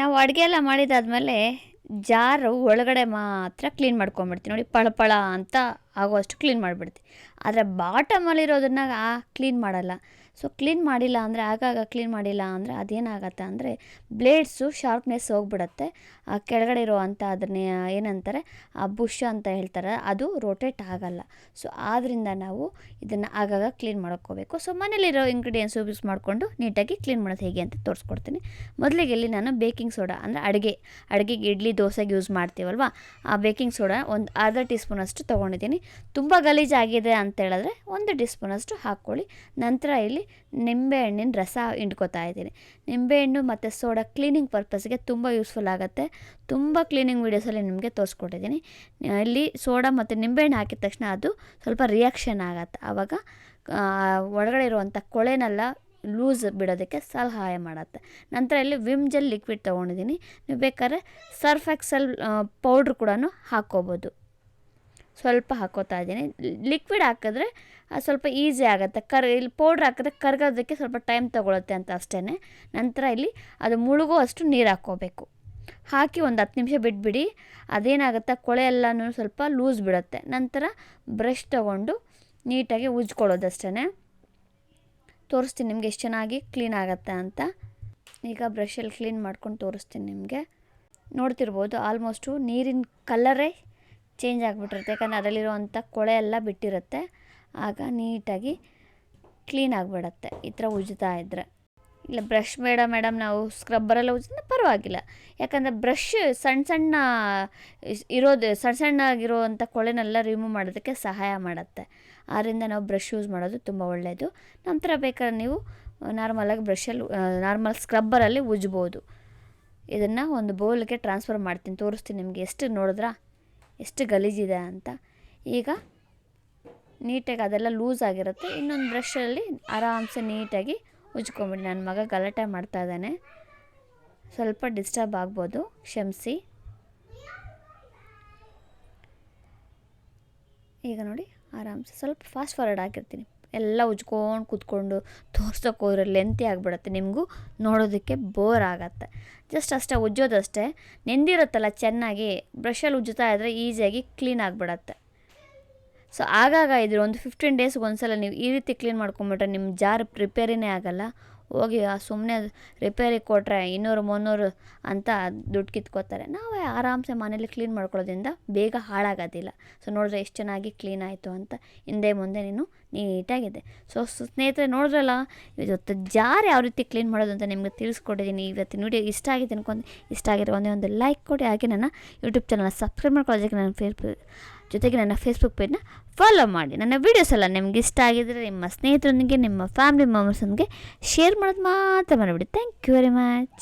ನಾವು ಅಡುಗೆ ಎಲ್ಲ ಮಾಡಿದಾದಮೇಲೆ ಜಾರು ಒಳಗಡೆ ಮಾತ್ರ ಕ್ಲೀನ್ ಮಾಡ್ಕೊಂಬಿಡ್ತೀವಿ ನೋಡಿ, ಪಳ ಅಂತ ಆಗುವಷ್ಟು ಕ್ಲೀನ್ ಮಾಡಿಬಿಡ್ತೀವಿ ಆದರೆ ಬಾಟಮಲ್ಲಿರೋದನ್ನ ಕ್ಲೀನ್ ಮಾಡಲ್ಲ. ಸೊ ಕ್ಲೀನ್ ಮಾಡಿಲ್ಲ ಅಂದರೆ, ಆಗಾಗ ಕ್ಲೀನ್ ಮಾಡಿಲ್ಲ ಅಂದರೆ ಅದೇನಾಗತ್ತೆ ಅಂದರೆ ಬ್ಲೇಡ್ಸು ಶಾರ್ಪ್ನೆಸ್ ಹೋಗ್ಬಿಡತ್ತೆ. ಆ ಕೆಳಗಡೆ ಇರುವಂಥ ಅದನ್ನೇ ಏನಂತಾರೆ, ಆ ಬುಷ್ ಅಂತ ಹೇಳ್ತಾರೆ, ಅದು ರೋಟೇಟ್ ಆಗಲ್ಲ. ಸೊ ಆದ್ದರಿಂದ ನಾವು ಇದನ್ನು ಆಗಾಗ ಕ್ಲೀನ್ ಮಾಡ್ಕೋಬೇಕು. ಸೊ ಮನೇಲಿರೋ ಇಂಗ್ರೀಡಿಯೆಂಟ್ಸ್ ಯೂಸ್ ಮಾಡಿಕೊಂಡು ನೀಟಾಗಿ ಕ್ಲೀನ್ ಮಾಡೋದು ಹೇಗೆ ಅಂತ ತೋರಿಸ್ಕೊಡ್ತೀನಿ. ಮೊದಲಿಗೆ ಇಲ್ಲಿ ನಾನು ಬೇಕಿಂಗ್ ಸೋಡಾ ಅಂದರೆ ಅಡುಗೆ, ಅಡುಗೆಗೆ ಇಡ್ಲಿ, ದೋಸೆಗೆ ಯೂಸ್ ಮಾಡ್ತೀವಲ್ವ? ಆ ಬೇಕಿಂಗ್ ಸೋಡಾ ಒಂದು ಅರ್ಧ ಟೀ ಸ್ಪೂನಷ್ಟು ತೊಗೊಂಡಿದ್ದೀನಿ. ತುಂಬ ಗಲೀಜಾಗಿದೆ ಅಂತ ಹೇಳಿದ್ರೆ ಒಂದು ಟೀ ಸ್ಪೂನಷ್ಟು ಹಾಕ್ಕೊಳ್ಳಿ. ನಂತರ ಇಲ್ಲಿ ನಿಂಬೆಹಣ್ಣಿನ ರಸ ಹಿಂಡ್ಕೋತಾ ಇದ್ದೀನಿ. ನಿಂಬೆಹಣ್ಣು ಮತ್ತು ಸೋಡಾ ಕ್ಲೀನಿಂಗ್ ಪರ್ಪಸ್ಗೆ ತುಂಬ ಯೂಸ್ಫುಲ್ ಆಗುತ್ತೆ. ತುಂಬ ಕ್ಲೀನಿಂಗ್ ವೀಡಿಯೋಸಲ್ಲಿ ನಿಮಗೆ ತೋರಿಸ್ಕೊಟ್ಟಿದ್ದೀನಿ. ಇಲ್ಲಿ ಸೋಡಾ ಮತ್ತು ನಿಂಬೆಹಣ್ಣು ಹಾಕಿದ ತಕ್ಷಣ ಅದು ಸ್ವಲ್ಪ ರಿಯಾಕ್ಷನ್ ಆಗುತ್ತೆ. ಆವಾಗ ಒಳಗಡೆ ಇರುವಂಥ ಕೊಳೆನೆಲ್ಲ ಲೂಸ್ ಬಿಡೋದಕ್ಕೆ ಸಹಾಯ ಮಾಡುತ್ತೆ. ನಂತರ ಇಲ್ಲಿ ವಿಮ್ ಜೆಲ್ ಲಿಕ್ವಿಡ್ ತೊಗೊಂಡಿದ್ದೀನಿ. ನೀವು ಬೇಕಾದ್ರೆ ಸರ್ಫ್ ಎಕ್ಸೆಲ್ ಪೌಡ್ರ್ ಕೂಡ ಹಾಕ್ಕೋಬೋದು. ಸ್ವಲ್ಪ ಹಾಕೋತಾ ಇದ್ದೀನಿ. ಲಿಕ್ವಿಡ್ ಹಾಕಿದ್ರೆ ಸ್ವಲ್ಪ ಈಸಿ ಆಗುತ್ತೆ. ಕರ್, ಇಲ್ಲಿ ಪೌಡ್ರ್ ಹಾಕಿದ್ರೆ ಕರ್ಗೋದಕ್ಕೆ ಸ್ವಲ್ಪ ಟೈಮ್ ತೊಗೊಳುತ್ತೆ ಅಂತ ಅಷ್ಟೇ ನಂತರ ಇಲ್ಲಿ ಅದು ಮುಳುಗೋ ಅಷ್ಟು ನೀರು ಹಾಕ್ಕೋಬೇಕು ಹಾಕಿ ಒಂದು ಹತ್ತು ನಿಮಿಷ ಬಿಟ್ಬಿಡಿ. ಅದೇನಾಗುತ್ತೆ, ಕೊಳೆ ಎಲ್ಲನೂ ಸ್ವಲ್ಪ ಲೂಸ್ ಬಿಡುತ್ತೆ. ನಂತರ ಬ್ರಷ್ ತೊಗೊಂಡು ನೀಟಾಗಿ ಉಜ್ಕೊಳ್ಳೋದಷ್ಟೇ ತೋರಿಸ್ತೀನಿ ನಿಮಗೆ ಎಷ್ಟು ಚೆನ್ನಾಗಿ ಕ್ಲೀನ್ ಆಗುತ್ತೆ ಅಂತ. ಈಗ ಬ್ರಷಲ್ಲಿ ಕ್ಲೀನ್ ಮಾಡ್ಕೊಂಡು ತೋರಿಸ್ತೀನಿ ನಿಮಗೆ. ನೋಡ್ತಿರ್ಬೋದು ಆಲ್ಮೋಸ್ಟು ನೀರಿನ ಕಲರೇ ಚೇಂಜ್ ಆಗಿಬಿಟ್ಟಿರುತ್ತೆ. ಯಾಕಂದರೆ ಅದರಲ್ಲಿರುವಂಥ ಕೊಳೆ ಎಲ್ಲ ಬಿಟ್ಟಿರುತ್ತೆ. ಆಗ ನೀಟಾಗಿ ಕ್ಲೀನ್ ಆಗಿಬಿಡತ್ತೆ. ಈ ಥರ ಉಜ್ತಾ ಇದ್ದರೆ ಇಲ್ಲ ಬ್ರಷ್ ಬೇಡ ಮೇಡಮ್ ನಾವು ಸ್ಕ್ರಬ್ಬರೆಲ್ಲ ಉಜ್ಜಿದ್ರೆ ಪರವಾಗಿಲ್ಲ. ಯಾಕಂದರೆ ಬ್ರಷ್ ಸಣ್ಣ ಸಣ್ಣ ಇರೋದು, ಸಣ್ಣ ಸಣ್ಣಗಿರುವಂಥ ಕೊಳೆನೆಲ್ಲ ರಿಮೂವ್ ಮಾಡೋದಕ್ಕೆ ಸಹಾಯ ಮಾಡುತ್ತೆ. ಆದ್ದರಿಂದ ನಾವು ಬ್ರಷ್ ಯೂಸ್ ಮಾಡೋದು ತುಂಬ ಒಳ್ಳೆಯದು ನಂತರ ಬೇಕಾದ್ರೆ ನೀವು ನಾರ್ಮಲಾಗಿ ಬ್ರಷಲ್ಲಿ ನಾರ್ಮಲ್ ಸ್ಕ್ರಬ್ಬರಲ್ಲಿ ಉಜ್ಬೋದು. ಇದನ್ನು ಒಂದು ಬೌಲ್ಗೆ ಟ್ರಾನ್ಸ್ಫರ್ ಮಾಡ್ತೀನಿ. ತೋರಿಸ್ತೀನಿ ನಿಮಗೆ. ಎಷ್ಟು ನೋಡಿದ್ರಾ? ಎಷ್ಟು ಗಲೀಜಿದೆ ಅಂತ. ಈಗ ನೀಟಾಗಿ ಅದೆಲ್ಲ ಲೂಸ್ ಆಗಿರುತ್ತೆ. ಇನ್ನೊಂದು ಬ್ರಷಲ್ಲಿ ಆರಾಮ್ಸೆ ನೀಟಾಗಿ ಉಜ್ಕೊಂಬಿಡಿ. ನನ್ನ ಮಗ ಗಲಾಟೆ ಮಾಡ್ತಾ ಇದ್ದಾನೆ. ಸ್ವಲ್ಪ ಡಿಸ್ಟರ್ಬ್ ಆಗ್ಬೋದು. ಕ್ಷಮಿಸಿ. ಈಗ ನೋಡಿ, ಆರಾಮ್ಸೆ. ಸ್ವಲ್ಪ ಫಾಸ್ಟ್ ಫಾರ್ವರ್ಡ್ ಆಗಿರ್ತೀನಿ. ಎಲ್ಲ ಉಜ್ಕೊಂಡು ಕೂತ್ಕೊಂಡು ತೋರ್ಸೋಕೆ ಹೋದ್ರೆ ಲೆಂತಿ ಆಗಿಬಿಡುತ್ತೆ. ನಿಮಗೂ ನೋಡೋದಕ್ಕೆ ಬೋರ್ ಆಗತ್ತೆ. ಜಸ್ಟ್ ಅಷ್ಟೇ, ಉಜ್ಜೋದಷ್ಟೇ. ನೆಂದಿರುತ್ತಲ್ಲ, ಚೆನ್ನಾಗಿ ಬ್ರಷಲ್ಲಿ ಉಜ್ಜುತ್ತಾ ಇದ್ದರೆ ಈಸಿಯಾಗಿ ಕ್ಲೀನ್ ಆಗಿಬಿಡತ್ತೆ. ಸೊ ಆಗಾಗ ಇದ್ರ ಒಂದು ಫಿಫ್ಟೀನ್ ಡೇಸ್ಗೆ ಒಂದು ಸಲ ನೀವು ಈ ರೀತಿ ಕ್ಲೀನ್ ಮಾಡ್ಕೊಂಬಿಟ್ರೆ ನಿಮ್ಮ ಜಾರ್ ರಿಪೇರಿನೇ ಆಗೋಲ್ಲ. ಹೋಗಿ ಸುಮ್ಮನೆ ರಿಪೇರಿ ಕೊಟ್ಟರೆ ಇನ್ನೂರು, ಮುನ್ನೂರು ಅಂತ ದುಡ್ಡು ಕಿತ್ಕೋತಾರೆ. ನಾವೇ ಆರಾಮ್ಸೆ ಮನೇಲಿ ಕ್ಲೀನ್ ಮಾಡ್ಕೊಳ್ಳೋದ್ರಿಂದ ಬೇಗ ಹಾಳಾಗೋದಿಲ್ಲ. ಸೊ ನೋಡಿದ್ರೆ ಎಷ್ಟು ಚೆನ್ನಾಗಿ ಕ್ಲೀನ್ ಆಯಿತು ಅಂತ ಹಿಂದೆ ಮುಂದೆ ನೀನು ನೀಟಾಗಿದೆ. ಸೊ ಸ್ನೇಹಿತರೆ, ನೋಡಿದ್ರಲ್ಲ, ಇವತ್ತು ಜಾರ್ ಯಾವ ರೀತಿ ಕ್ಲೀನ್ ಮಾಡೋದು ಅಂತ ನಿಮಗೆ ತಿಳಿಸ್ಕೊಟ್ಟಿದ್ದೀನಿ. ಇವತ್ತಿನ ವೀಡಿಯೋ ಇಷ್ಟ ಆಗಿದೆ ಅನ್ಕೊಂಡು ಇಷ್ಟ ಆಗಿರೋ ಒಂದೇ ಒಂದು ಲೈಕ್ ಕೊಡಿ. ಹಾಗೆ ನನ್ನ ಯೂಟ್ಯೂಬ್ ಚಾನಲ್ನ ಸಬ್ಸ್ಕ್ರೈಬ್ ಮಾಡ್ಕೊಳ್ಳೋದಕ್ಕೆ ನಾನು ಫೇಸ್ಬುಕ್ ಜೊತೆಗೆ ನನ್ನ ಫೇಸ್ಬುಕ್ ಪೇಜ್ನ ಫಾಲೋ ಮಾಡಿ. ನನ್ನ ವೀಡಿಯೋಸ್ ಎಲ್ಲ ನಿಮ್ಗೆ ಇಷ್ಟ ಆಗಿದ್ದರೆ ನಿಮ್ಮ ಸ್ನೇಹಿತರೊಂದಿಗೆ, ನಿಮ್ಮ ಫ್ಯಾಮಿಲಿ ಮೆಂಬರ್ಸೊಂದಿಗೆ ಶೇರ್ ಮಾಡೋದು ಮಾತ್ರ ಮಾಡಿಬಿಡಿ ಥ್ಯಾಂಕ್ ಯು ವೆರಿ ಮಚ್